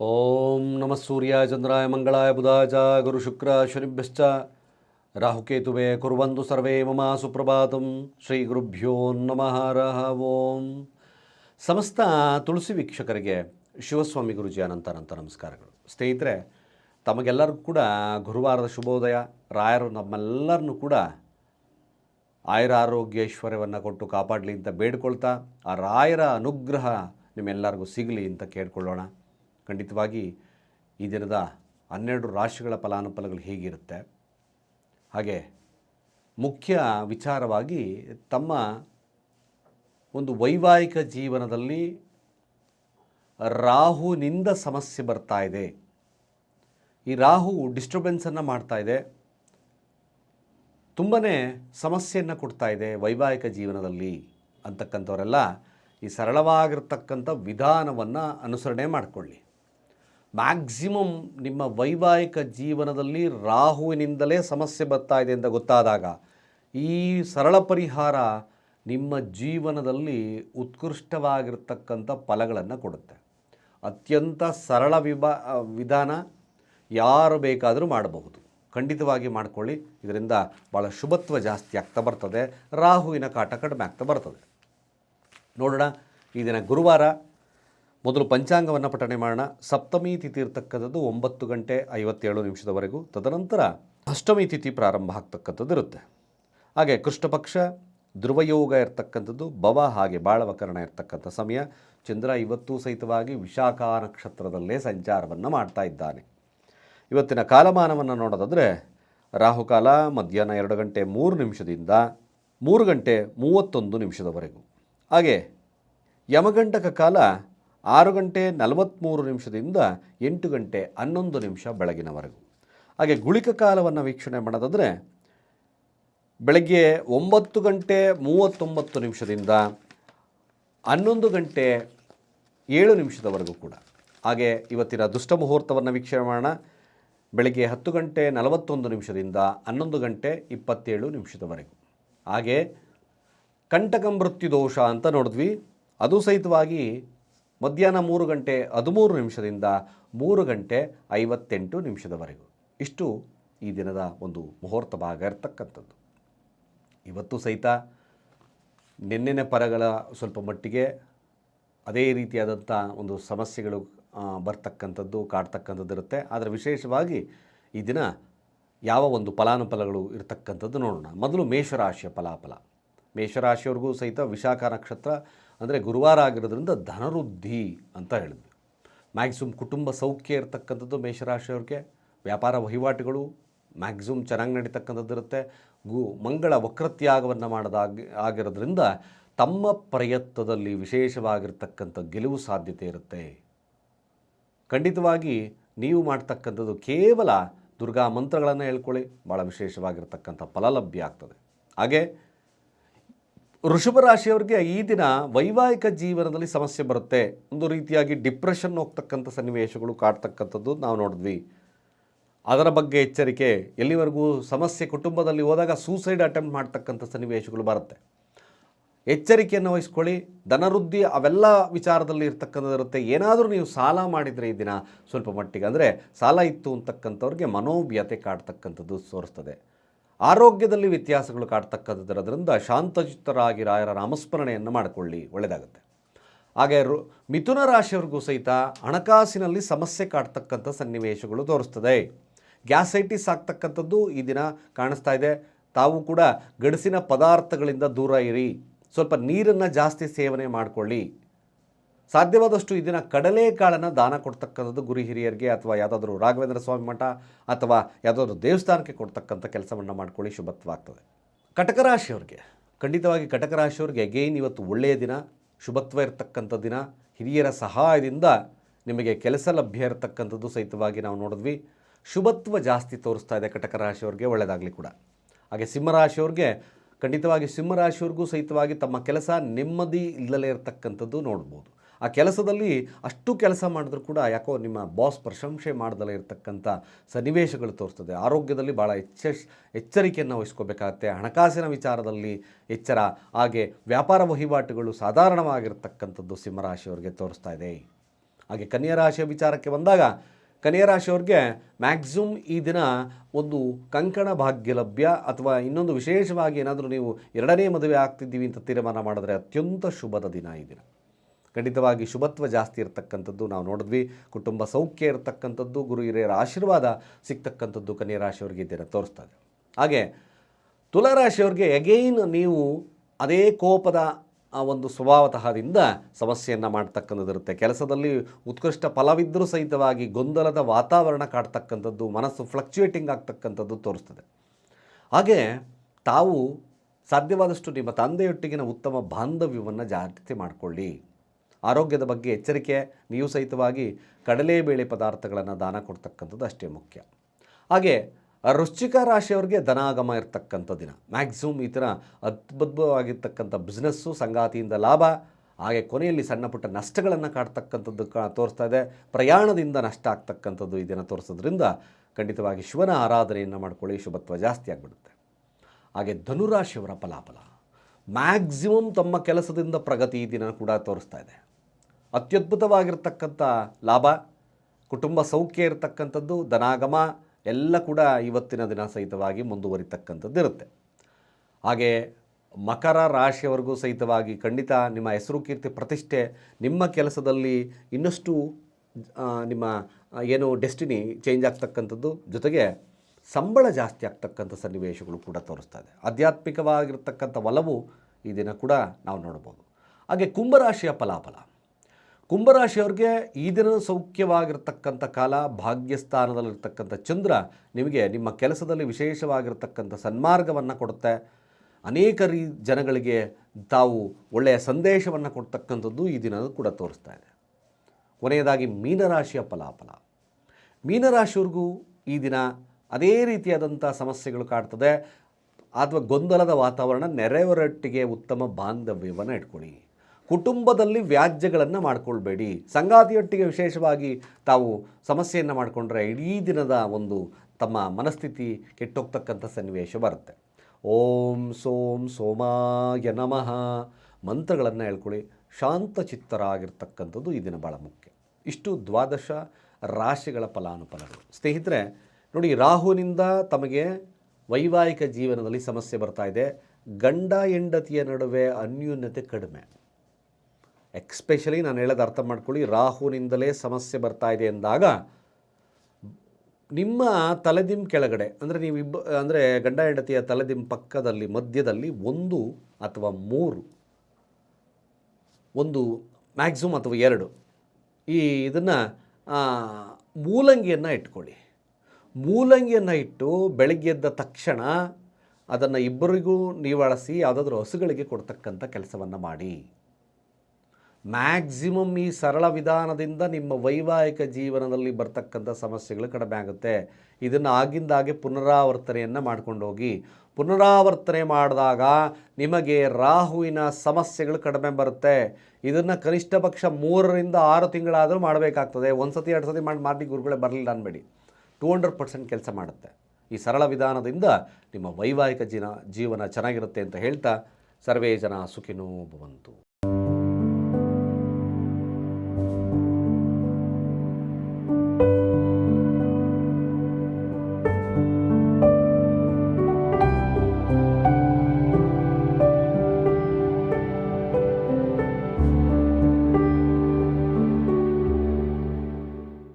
ಓಂ ನಮಃ ಸೂರ್ಯ ಚಂದ್ರಾಯ ಮಂಗಳಾಯ ಬುಧಾಯ ಗುರು ಶುಕ್ರ ಶನಿಭ್ಯಶ್ಚ. ರಾಹುಕೇತುವೆ ಕುರ್ವಂತು ಸರ್ವೇ ಮಮ ಸುಪ್ರಭಾತಂ. ಶ್ರೀ ಗುರುಭ್ಯೋ ನಮಃ. ರಹ ಓಂ. ಸಮಸ್ತ ತುಳಸಿ ವೀಕ್ಷಕರಿಗೆ ಶಿವಸ್ವಾಮಿ ಗುರುಜಿ ಅನಂತ ನಮಸ್ಕಾರಗಳು. ಸ್ನೇಹಿತರೆ, ತಮಗೆಲ್ಲರಿಗೂ ಕೂಡ ಗುರುವಾರದ ಶುಭೋದಯ. ರಾಯರು ನಮ್ಮೆಲ್ಲರನ್ನು ಕೂಡ ಆಯುರ ಆರೋಗ್ಯ ಐಶ್ವರ್ಯವನ್ನು ಕೊಟ್ಟು ಕಾಪಾಡಲಿ ಅಂತ ಬೇಡ್ಕೊಳ್ತಾ, ಆ ರಾಯರ ಅನುಗ್ರಹ ನಿಮ್ಮೆಲ್ಲರಿಗೂ ಸಿಗಲಿ ಅಂತ ಕೇಳ್ಕೊಳ್ಳೋಣ. ಖಂಡಿತವಾಗಿ ಈ ದಿನದ ಹನ್ನೆರಡು ರಾಶಿಗಳ ಫಲಾನುಫಲಗಳು ಹೇಗಿರುತ್ತೆ? ಹಾಗೆ ಮುಖ್ಯ ವಿಚಾರವಾಗಿ ತಮ್ಮ ಒಂದು ವೈವಾಹಿಕ ಜೀವನದಲ್ಲಿ ರಾಹುನಿಂದ ಸಮಸ್ಯೆ ಬರ್ತಾ ಇದೆ. ಈ ರಾಹು ಡಿಸ್ಟರ್ಬೆನ್ಸನ್ನು ಮಾಡ್ತಾ ಇದೆ. ತುಂಬಾ ಸಮಸ್ಯೆಯನ್ನು ಕೊಡ್ತಾ ಇದೆ ವೈವಾಹಿಕ ಜೀವನದಲ್ಲಿ ಅಂತಕ್ಕಂಥವರೆಲ್ಲ ಈ ಸರಳವಾಗಿರ್ತಕ್ಕಂಥ ವಿಧಾನವನ್ನು ಅನುಸರಣೆ ಮಾಡಿಕೊಳ್ಳಿ. ಮ್ಯಾಕ್ಸಿಮಮ್ ನಿಮ್ಮ ವೈವಾಹಿಕ ಜೀವನದಲ್ಲಿ ರಾಹುವಿನಿಂದಲೇ ಸಮಸ್ಯೆ ಬರ್ತಾ ಇದೆ ಅಂತ ಗೊತ್ತಾದಾಗ, ಈ ಸರಳ ಪರಿಹಾರ ನಿಮ್ಮ ಜೀವನದಲ್ಲಿ ಉತ್ಕೃಷ್ಟವಾಗಿರ್ತಕ್ಕಂಥ ಫಲಗಳನ್ನು ಕೊಡುತ್ತೆ. ಅತ್ಯಂತ ಸರಳ ವಿಭಾ, ವಿಧಾನ ಯಾರು ಬೇಕಾದರೂ ಮಾಡಬಹುದು. ಖಂಡಿತವಾಗಿ ಮಾಡಿಕೊಳ್ಳಿ. ಇದರಿಂದ ಭಾಳ ಶುಭತ್ವ ಜಾಸ್ತಿ ಆಗ್ತಾ ಬರ್ತದೆ. ರಾಹುವಿನ ಕಾಟ ಕಡಿಮೆ ಆಗ್ತಾ ಬರ್ತದೆ. ನೋಡೋಣ, ಈ ದಿನ ಗುರುವಾರ ಮೊದಲು ಪಂಚಾಂಗವನ್ನು ಪಠಣೆ ಮಾಡೋಣ. ಸಪ್ತಮಿ ತಿಥಿ ಇರ್ತಕ್ಕಂಥದ್ದು ಒಂಬತ್ತು ಗಂಟೆ ಐವತ್ತೇಳು ನಿಮಿಷದವರೆಗೂ. ತದನಂತರ ಅಷ್ಟಮಿ ತಿಥಿ ಪ್ರಾರಂಭ ಆಗ್ತಕ್ಕಂಥದ್ದು ಇರುತ್ತೆ. ಹಾಗೆ ಕೃಷ್ಣಪಕ್ಷ, ಧ್ರುವಯೋಗ ಇರ್ತಕ್ಕಂಥದ್ದು, ಭವ ಹಾಗೆ ಬಾಳವಕರಣ ಇರ್ತಕ್ಕಂಥ ಸಮಯ. ಚಂದ್ರ ಇವತ್ತು ಸಹಿತವಾಗಿ ವಿಶಾಖ ನಕ್ಷತ್ರದಲ್ಲೇ ಸಂಚಾರವನ್ನು ಮಾಡ್ತಾ ಇದ್ದಾನೆ. ಇವತ್ತಿನ ಕಾಲಮಾನವನ್ನು ನೋಡೋದಾದರೆ ರಾಹುಕಾಲ ಮಧ್ಯಾಹ್ನ ಎರಡು ಗಂಟೆ ಮೂರು ನಿಮಿಷದಿಂದ ಮೂರು ಗಂಟೆ ಮೂವತ್ತೊಂದು ನಿಮಿಷದವರೆಗೂ. ಹಾಗೆ ಯಮಗಂಟಕ ಕಾಲ ಆರು ಗಂಟೆ ನಲವತ್ತ್ಮೂರು ನಿಮಿಷದಿಂದ ಎಂಟು ಗಂಟೆ ಹನ್ನೊಂದು ನಿಮಿಷ ಬೆಳಗಿನವರೆಗೂ. ಹಾಗೆ ಗುಳಿಕ ಕಾಲವನ್ನು ವೀಕ್ಷಣೆ ಮಾಡೋದಾದರೆ, ಬೆಳಗ್ಗೆ ಒಂಬತ್ತು ಗಂಟೆ ಮೂವತ್ತೊಂಬತ್ತು ನಿಮಿಷದಿಂದ ಹನ್ನೊಂದು ಗಂಟೆ ಏಳು ನಿಮಿಷದವರೆಗೂ ಕೂಡ. ಹಾಗೆ ಇವತ್ತಿನ ದುಷ್ಟ ಮುಹೂರ್ತವನ್ನು ವೀಕ್ಷಣೆ ಮಾಡೋಣ. ಬೆಳಗ್ಗೆ ಹತ್ತು ಗಂಟೆ ನಲವತ್ತೊಂದು ನಿಮಿಷದಿಂದ ಹನ್ನೊಂದು ಗಂಟೆ ಇಪ್ಪತ್ತೇಳು ನಿಮಿಷದವರೆಗೂ. ಹಾಗೆ ಕಂಟಕ ಮೃತ್ಯು ದೋಷ ಅಂತ ನೋಡಿದ್ವಿ. ಅದು ಸಹಿತವಾಗಿ ಮಧ್ಯಾಹ್ನ ಮೂರು ಗಂಟೆ ಹದಿಮೂರು ನಿಮಿಷದಿಂದ ಮೂರು ಗಂಟೆ ಐವತ್ತೆಂಟು ನಿಮಿಷದವರೆಗೂ. ಇಷ್ಟು ಈ ದಿನದ ಒಂದು ಮುಹೂರ್ತ ಭಾಗ ಇರತಕ್ಕಂಥದ್ದು. ಇವತ್ತು ಸಹಿತ ನಿನ್ನೆ ಪರಗಳ ಸ್ವಲ್ಪ ಮಟ್ಟಿಗೆ ಅದೇ ರೀತಿಯಾದಂಥ ಒಂದು ಸಮಸ್ಯೆಗಳು ಬರ್ತಕ್ಕಂಥದ್ದು, ಕಾಡ್ತಕ್ಕಂಥದ್ದು ಇರುತ್ತೆ. ಆದರೆ ವಿಶೇಷವಾಗಿ ಈ ದಿನ ಯಾವ ಒಂದು ಫಲಾನುಫಲಗಳು ಇರತಕ್ಕಂಥದ್ದು ನೋಡೋಣ. ಮೊದಲು ಮೇಷರಾಶಿಯ ಫಲಾಫಲ. ಮೇಷರಾಶಿಯವ್ರಿಗೂ ಸಹಿತ ವಿಶಾಖ ನಕ್ಷತ್ರ ಅಂದರೆ ಗುರುವಾರ ಆಗಿರೋದ್ರಿಂದ ಧನವೃದ್ಧಿ ಅಂತ ಹೇಳಿದ್ವಿ. ಮ್ಯಾಕ್ಸಿಮಮ್ ಕುಟುಂಬ ಸೌಖ್ಯ ಇರತಕ್ಕಂಥದ್ದು ಮೇಷರಾಶಿಯವ್ರಿಗೆ, ವ್ಯಾಪಾರ ವಹಿವಾಟುಗಳು, ಮ್ಯಾಕ್ಸಿಮಮ್ ಚೆನ್ನಾಗಿ ನಡೀತಕ್ಕಂಥದ್ದು ಇರುತ್ತೆ. ಗು, ಮಂಗಳ ವಕ್ರತ್ಯಾಗವನ್ನು ಮಾಡೋದಾಗಿ, ಆಗಿರೋದ್ರಿಂದ ತಮ್ಮ ಪ್ರಯತ್ನದಲ್ಲಿ ವಿಶೇಷವಾಗಿರ್ತಕ್ಕಂಥ ಗೆಲುವು ಸಾಧ್ಯತೆ ಇರುತ್ತೆ. ಖಂಡಿತವಾಗಿ ನೀವು ಮಾಡ್ತಕ್ಕಂಥದ್ದು ಕೇವಲ ದುರ್ಗಾ ಮಂತ್ರಗಳನ್ನು ಹೇಳ್ಕೊಳ್ಳಿ ಭಾಳ ವಿಶೇಷವಾಗಿರ್ತಕ್ಕಂಥ ಫಲ ಲಭ್ಯ ಆಗ್ತದೆ. ಹಾಗೆ ವೃಷಭ ರಾಶಿಯವರಿಗೆ ಈ ದಿನ ವೈವಾಹಿಕ ಜೀವನದಲ್ಲಿ ಸಮಸ್ಯೆ ಬರುತ್ತೆ. ಒಂದು ರೀತಿಯಾಗಿ ಡಿಪ್ರೆಷನ್ ಹೋಗ್ತಕ್ಕಂಥ ಸನ್ನಿವೇಶಗಳು ಕಾಡ್ತಕ್ಕಂಥದ್ದು ನಾವು ನೋಡಿದ್ವಿ. ಅದರ ಬಗ್ಗೆ ಎಚ್ಚರಿಕೆ, ಎಲ್ಲಿವರೆಗೂ ಸಮಸ್ಯೆ ಕುಟುಂಬದಲ್ಲಿ ಹೋದಾಗ ಸೂಸೈಡ್ ಅಟೆಂಪ್ಟ್ ಮಾಡ್ತಕ್ಕಂಥ ಸನ್ನಿವೇಶಗಳು ಬರುತ್ತೆ. ಎಚ್ಚರಿಕೆಯನ್ನು ವಹಿಸ್ಕೊಳ್ಳಿ. ಧನವೃದ್ಧಿ ಅವೆಲ್ಲ ವಿಚಾರದಲ್ಲಿ ಇರ್ತಕ್ಕಂಥದ್ದು ಇರುತ್ತೆ. ಏನಾದರೂ ನೀವು ಸಾಲ ಮಾಡಿದರೆ ಈ ದಿನ ಸ್ವಲ್ಪ ಮಟ್ಟಿಗೆ. ಅಂದರೆ ಸಾಲ ಇತ್ತು ಅಂತಕ್ಕಂಥವ್ರಿಗೆ ಮನೋವ್ಯತೆ ಕಾಡ್ತಕ್ಕಂಥದ್ದು ತೋರಿಸ್ತದೆ ಆರೋಗ್ಯದಲ್ಲಿ ವ್ಯತ್ಯಾಸಗಳು ಕಾಡ್ತಕ್ಕಂಥದ್ದಿರೋದ್ರಿಂದ ಶಾಂತಚಿತ್ತರಾಗಿ ರಾಯರ ನಾಮಸ್ಮರಣೆಯನ್ನು ಮಾಡಿಕೊಳ್ಳಿ, ಒಳ್ಳೆಯದಾಗುತ್ತೆ. ಹಾಗೆ ಮಿಥುನ ರಾಶಿಯವ್ರಿಗೂ ಸಹಿತ ಹಣಕಾಸಿನಲ್ಲಿ ಸಮಸ್ಯೆ ಕಾಡ್ತಕ್ಕಂಥ ಸನ್ನಿವೇಶಗಳು ತೋರಿಸ್ತದೆ. ಗ್ಯಾಸೈಟಿಸ್ ಆಗ್ತಕ್ಕಂಥದ್ದು ಈ ದಿನ ಕಾಣಿಸ್ತಾ ಇದೆ. ತಾವು ಕೂಡ ಗಡಸಿನ ಪದಾರ್ಥಗಳಿಂದ ದೂರ ಇರಿ. ಸ್ವಲ್ಪ ನೀರನ್ನು ಜಾಸ್ತಿ ಸೇವನೆ ಮಾಡಿಕೊಳ್ಳಿ. ಸಾಧ್ಯವಾದಷ್ಟು ಇದನ್ನು ಕಡಲೆಕಾಳನ್ನು ದಾನ ಕೊಡ್ತಕ್ಕಂಥದ್ದು ಗುರು ಹಿರಿಯರಿಗೆ ಅಥವಾ ಯಾವುದಾದ್ರೂ ರಾಘವೇಂದ್ರ ಸ್ವಾಮಿ ಮಠ ಅಥವಾ ಯಾವುದಾದ್ರೂ ದೇವಸ್ಥಾನಕ್ಕೆ ಕೊಡ್ತಕ್ಕಂಥ ಕೆಲಸವನ್ನು ಮಾಡ್ಕೊಳ್ಳಿ ಶುಭತ್ವ ಕಟಕ ರಾಶಿಯವ್ರಿಗೆ, ಖಂಡಿತವಾಗಿ ಕಟಕ ರಾಶಿಯವ್ರಿಗೆ ಅಗೈನ್ ಇವತ್ತು ಒಳ್ಳೆಯ ದಿನ, ಶುಭತ್ವ ಇರತಕ್ಕಂಥ ದಿನ, ಹಿರಿಯರ ಸಹಾಯದಿಂದ ನಿಮಗೆ ಕೆಲಸ ಲಭ್ಯ ಇರತಕ್ಕಂಥದ್ದು ಸಹಿತವಾಗಿ ನಾವು ನೋಡಿದ್ವಿ. ಶುಭತ್ವ ಜಾಸ್ತಿ ತೋರಿಸ್ತಾ ಇದೆ ಕಟಕ ರಾಶಿಯವ್ರಿಗೆ, ಒಳ್ಳೆಯದಾಗಲಿ ಕೂಡ. ಹಾಗೆ ಸಿಂಹರಾಶಿಯವ್ರಿಗೆ ಖಂಡಿತವಾಗಿ ಸಿಂಹರಾಶಿಯವ್ರಿಗೂ ಸಹಿತವಾಗಿ ತಮ್ಮ ಕೆಲಸ ನೆಮ್ಮದಿ ಇಲ್ಲಲೇ ಇರತಕ್ಕಂಥದ್ದು ನೋಡ್ಬೋದು. ಆ ಕೆಲಸದಲ್ಲಿ ಅಷ್ಟು ಕೆಲಸ ಮಾಡಿದ್ರೂ ಕೂಡ ಯಾಕೋ ನಿಮ್ಮ ಬಾಸ್ ಪ್ರಶಂಸೆ ಮಾಡ್ದಲೇ ಇರತಕ್ಕಂಥ ಸನ್ನಿವೇಶಗಳು ತೋರಿಸ್ತದೆ. ಆರೋಗ್ಯದಲ್ಲಿ ಭಾಳ ಎಚ್ಚ ಎಚ್ಚರಿಕೆಯನ್ನು ವಹಿಸ್ಕೋಬೇಕಾಗತ್ತೆ. ಹಣಕಾಸಿನ ವಿಚಾರದಲ್ಲಿ ಎಚ್ಚರ. ಹಾಗೆ ವ್ಯಾಪಾರ ವಹಿವಾಟುಗಳು ಸಾಧಾರಣವಾಗಿರ್ತಕ್ಕಂಥದ್ದು ಸಿಂಹರಾಶಿಯವರಿಗೆ ತೋರಿಸ್ತಾ ಇದೆ. ಹಾಗೆ ಕನ್ಯಾ ರಾಶಿಯ ವಿಚಾರಕ್ಕೆ ಬಂದಾಗ, ಕನ್ಯಾ ರಾಶಿಯವ್ರಿಗೆ ಮ್ಯಾಕ್ಸಿಮಮ್ ಈ ದಿನ ಒಂದು ಕಂಕಣ ಭಾಗ್ಯ ಲಭ್ಯ ಅಥವಾ ಇನ್ನೊಂದು ವಿಶೇಷವಾಗಿ ಏನಾದರೂ ನೀವು ಎರಡನೇ ಮದುವೆ ಆಗ್ತಿದ್ದೀವಿ ಅಂತ ತೀರ್ಮಾನ ಮಾಡಿದ್ರೆ ಅತ್ಯಂತ ಶುಭದ ದಿನ ಈ ದಿನ. ಖಂಡಿತವಾಗಿ ಶುಭತ್ವ ಜಾಸ್ತಿ ಇರತಕ್ಕಂಥದ್ದು ನಾವು ನೋಡಿದ್ವಿ. ಕುಟುಂಬ ಸೌಖ್ಯ ಇರತಕ್ಕಂಥದ್ದು, ಗುರು ಹಿರಿಯರ ಆಶೀರ್ವಾದ ಸಿಗ್ತಕ್ಕಂಥದ್ದು ಕನ್ಯಾ ರಾಶಿಯವ್ರಿಗೆ ಈ ದಿನ ತೋರಿಸ್ತಾ ಇದೆ. ಹಾಗೆ ತುಲಾರಾಶಿಯವ್ರಿಗೆ ಎಗೈನ್ ನೀವು ಅದೇ ಕೋಪದ ಒಂದು ಸ್ವಭಾವತಃದಿಂದ ಸಮಸ್ಯೆಯನ್ನು ಮಾಡ್ತಕ್ಕಂಥದ್ದಿರುತ್ತೆ. ಕೆಲಸದಲ್ಲಿ ಉತ್ಕೃಷ್ಟ ಫಲವಿದ್ದರೂ ಸಹಿತವಾಗಿ ಗೊಂದಲದ ವಾತಾವರಣ ಕಾಡ್ತಕ್ಕಂಥದ್ದು, ಮನಸ್ಸು ಫ್ಲಕ್ಚುಯೇಟಿಂಗ್ ಆಗ್ತಕ್ಕಂಥದ್ದು ತೋರಿಸ್ತದೆ. ಹಾಗೆ ತಾವು ಸಾಧ್ಯವಾದಷ್ಟು ನಿಮ್ಮ ತಂದೆಯೊಟ್ಟಿಗಿನ ಉತ್ತಮ ಬಾಂಧವ್ಯವನ್ನು ಜಾಗೃತಿ ಮಾಡಿಕೊಳ್ಳಿ. ಆರೋಗ್ಯದ ಬಗ್ಗೆ ಎಚ್ಚರಿಕೆ ನೀವು ಸಹಿತವಾಗಿ ಕಡಲೆಬೇಳೆ ಪದಾರ್ಥಗಳನ್ನು ದಾನ ಕೊಡ್ತಕ್ಕಂಥದ್ದು ಅಷ್ಟೇ ಮುಖ್ಯ. ಹಾಗೆ ವೃಶ್ಚಿಕ ರಾಶಿಯವರಿಗೆ ಧನಾಗಮ ಇರತಕ್ಕಂಥ ದಿನ. ಮ್ಯಾಕ್ಸಿಮಮ್ ಈ ಥರ ಅದ್ಭುತವಾಗಿರ್ತಕ್ಕಂಥ ಬಿಸ್ನೆಸ್ಸು ಸಂಗಾತಿಯಿಂದ ಲಾಭ, ಹಾಗೆ ಕೊನೆಯಲ್ಲಿ ಸಣ್ಣ ಪುಟ್ಟ ನಷ್ಟಗಳನ್ನು ಕಾಡ್ತಕ್ಕಂಥದ್ದು ಕಾ, ತೋರಿಸ್ತಾ ಇದೆ. ಪ್ರಯಾಣದಿಂದ ನಷ್ಟ ಆಗ್ತಕ್ಕಂಥದ್ದು ಇದನ್ನು ದಿನ ತೋರಿಸೋದ್ರಿಂದ ಖಂಡಿತವಾಗಿ ಶಿವನ ಆರಾಧನೆಯನ್ನು ಮಾಡ್ಕೊಳ್ಳಿ, ಶುಭತ್ವ ಜಾಸ್ತಿ ಆಗಿಬಿಡುತ್ತೆ. ಹಾಗೆ ಧನುರಾಶಿಯವರ ಫಲಾಫಲ. ಮ್ಯಾಕ್ಸಿಮಮ್ ತಮ್ಮ ಕೆಲಸದಿಂದ ಪ್ರಗತಿ ದಿನ ಕೂಡ ತೋರಿಸ್ತಾ ಇದೆ. ಅತ್ಯದ್ಭುತವಾಗಿರ್ತಕ್ಕಂಥ ಲಾಭ, ಕುಟುಂಬ ಸೌಖ್ಯ ಇರತಕ್ಕಂಥದ್ದು, ಧನಾಗಮ ಎಲ್ಲ ಕೂಡ ಇವತ್ತಿನ ದಿನ ಸಹಿತವಾಗಿ ಮುಂದುವರಿತಕ್ಕಂಥದ್ದು ಇರುತ್ತೆ ಹಾಗೆ ಮಕರ ರಾಶಿಯವರೆಗೂ ಸಹಿತವಾಗಿ ಖಂಡಿತ ನಿಮ್ಮ ಹೆಸರು ಕೀರ್ತಿ ಪ್ರತಿಷ್ಠೆ ನಿಮ್ಮ ಕೆಲಸದಲ್ಲಿ ಇನ್ನಷ್ಟು ನಿಮ್ಮ ಏನು ಡೆಸ್ಟಿನಿ ಚೇಂಜ್ ಆಗ್ತಕ್ಕಂಥದ್ದು ಜೊತೆಗೆ ಸಂಬಳ ಜಾಸ್ತಿ ಆಗ್ತಕ್ಕಂಥ ಸನ್ನಿವೇಶಗಳು ಕೂಡ ತೋರಿಸ್ತಾ ಇದೆ. ಆಧ್ಯಾತ್ಮಿಕವಾಗಿರ್ತಕ್ಕಂಥ ಒಲವು ಈ ದಿನ ಕೂಡ ನಾವು ನೋಡ್ಬೋದು. ಹಾಗೆ ಕುಂಭರಾಶಿಯ ಫಲಾಫಲ. ಕುಂಭರಾಶಿಯವ್ರಿಗೆ ಈ ದಿನ ಸೌಖ್ಯವಾಗಿರ್ತಕ್ಕಂಥ ಕಾಲ, ಭಾಗ್ಯಸ್ಥಾನದಲ್ಲಿರ್ತಕ್ಕಂಥ ಚಂದ್ರ ನಿಮಗೆ ನಿಮ್ಮ ಕೆಲಸದಲ್ಲಿ ವಿಶೇಷವಾಗಿರ್ತಕ್ಕಂಥ ಸನ್ಮಾರ್ಗವನ್ನು ಕೊಡುತ್ತೆ. ಅನೇಕ ರೀ ಜನಗಳಿಗೆ ತಾವು ಒಳ್ಳೆಯ ಸಂದೇಶವನ್ನು ಕೊಡ್ತಕ್ಕಂಥದ್ದು ಈ ದಿನ ಕೂಡ ತೋರಿಸ್ತಾ ಇದೆ. ಕೊನೆಯದಾಗಿ ಮೀನರಾಶಿಯ ಫಲಾಫಲ. ಮೀನರಾಶಿಯವ್ರಿಗೂ ಈ ದಿನ ಅದೇ ರೀತಿಯಾದಂಥ ಸಮಸ್ಯೆಗಳು ಕಾಡ್ತದೆ. ಅಥವಾ ಗೊಂದಲದ ವಾತಾವರಣ ನೆರೆಯವರೊಟ್ಟಿಗೆ ಉತ್ತಮ ಬಾಂಧವ್ಯವನ್ನು ಇಟ್ಕೊಳ್ಳಿ ಕುಟುಂಬದಲ್ಲಿ ವ್ಯಾಜ್ಯಗಳನ್ನು ಮಾಡ್ಕೊಳ್ಬೇಡಿ. ಸಂಗಾತಿಯೊಟ್ಟಿಗೆ ವಿಶೇಷವಾಗಿ ತಾವು ಸಮಸ್ಯೆಯನ್ನು ಮಾಡಿಕೊಂಡ್ರೆ ಇಡೀ ದಿನದ ಒಂದು ತಮ್ಮ ಮನಸ್ಥಿತಿ ಕೆಟ್ಟೋಗ್ತಕ್ಕಂಥ ಸನ್ನಿವೇಶ ಬರುತ್ತೆ. ಓಂ ಸೋಂ ಸೋಮಾಯ ನಮಃ. ಮಂತ್ರಗಳನ್ನು ಹೇಳ್ಕೊಳ್ಳಿ ಶಾಂತಚಿತ್ತರಾಗಿರ್ತಕ್ಕಂಥದ್ದು ಈ ದಿನ ಭಾಳ ಮುಖ್ಯ. ಇಷ್ಟು ದ್ವಾದಶ ರಾಶಿಗಳ ಫಲಾನುಫಲಗಳು. ಸ್ನೇಹಿತರೆ ನೋಡಿ, ರಾಹುನಿಂದ ತಮಗೆ ವೈವಾಹಿಕ ಜೀವನದಲ್ಲಿ ಸಮಸ್ಯೆ ಬರ್ತಾ ಇದೆ. ಗಂಡ ಹೆಂಡತಿಯ ನಡುವೆ ಅನ್ಯೂನ್ಯತೆ ಕಡಿಮೆ. ಎಕ್ಸ್ಪೆಷಲಿ ನಾನು ಹೇಳೋದು ಅರ್ಥ ಮಾಡ್ಕೊಳ್ಳಿ, ರಾಹುನಿಂದಲೇ ಸಮಸ್ಯೆ ಬರ್ತಾ ಇದೆ ಎಂದಾಗ ನಿಮ್ಮ ತಲೆದಿಂ ಕೆಳಗಡೆ, ಅಂದರೆ ನೀವು ಇಬ್ಬ, ಅಂದರೆ ಗಂಡ ಹೆಂಡತಿಯ ತಲೆದಿಮ್ ಪಕ್ಕದಲ್ಲಿ, ಮಧ್ಯದಲ್ಲಿ ಒಂದು ಅಥವಾ ಮೂರು, ಒಂದು ಮ್ಯಾಕ್ಸಿಮಮ್ ಅಥವಾ ಎರಡು ಈ ಇದನ್ನು ಮೂಲಂಗಿಯನ್ನು ಇಟ್ಕೊಳ್ಳಿ. ಮೂಲಂಗಿಯನ್ನು ಇಟ್ಟು ಬೆಳಗ್ಗೆ ಎದ್ದ ತಕ್ಷಣ ಅದನ್ನು ಇಬ್ಬರಿಗೂ ನಿವಾಳಿಸಿ ಯಾವುದಾದ್ರೂ ಹಸುಗಳಿಗೆ ಕೊಡ್ತಕ್ಕಂಥ ಕೆಲಸವನ್ನು ಮಾಡಿ. ಮ್ಯಾಕ್ಸಿಮಮ್ ಈ ಸರಳ ವಿಧಾನದಿಂದ ನಿಮ್ಮ ವೈವಾಹಿಕ ಜೀವನದಲ್ಲಿ ಬರ್ತಕ್ಕಂಥ ಸಮಸ್ಯೆಗಳು ಕಡಿಮೆ ಆಗುತ್ತೆ. ಇದನ್ನು ಆಗಿಂದಾಗೆ ಪುನರಾವರ್ತನೆಯನ್ನು ಮಾಡ್ಕೊಂಡು ಹೋಗಿ ಪುನರಾವರ್ತನೆ ಮಾಡಿದಾಗ ನಿಮಗೆ ರಾಹುವಿನ ಸಮಸ್ಯೆಗಳು ಕಡಿಮೆ ಬರುತ್ತೆ. ಇದನ್ನು ಕನಿಷ್ಠ ಪಕ್ಷ ಮೂರರಿಂದ ಆರು ತಿಂಗಳಾದರೂ ಮಾಡಬೇಕಾಗ್ತದೆ. ಒಂದು ಸತಿ ಎರಡು ಸತಿ ಮಾಡಿ ಮಾಡಿ ಗುರುಗಳೇ ಬರಲಿಲ್ಲ ಅನ್ಬೇಡಿ. ಟೂ ಹಂಡ್ರೆಡ್ ಪರ್ಸೆಂಟ್ ಕೆಲಸ ಮಾಡುತ್ತೆ. ಈ ಸರಳ ವಿಧಾನದಿಂದ ನಿಮ್ಮ ವೈವಾಹಿಕ ಜೀವನ ಜೀವನ ಚೆನ್ನಾಗಿರುತ್ತೆ ಅಂತ ಹೇಳ್ತಾ ಸರ್ವೇ ಜನ ಸುಖಿನೋ ಭವಂತು.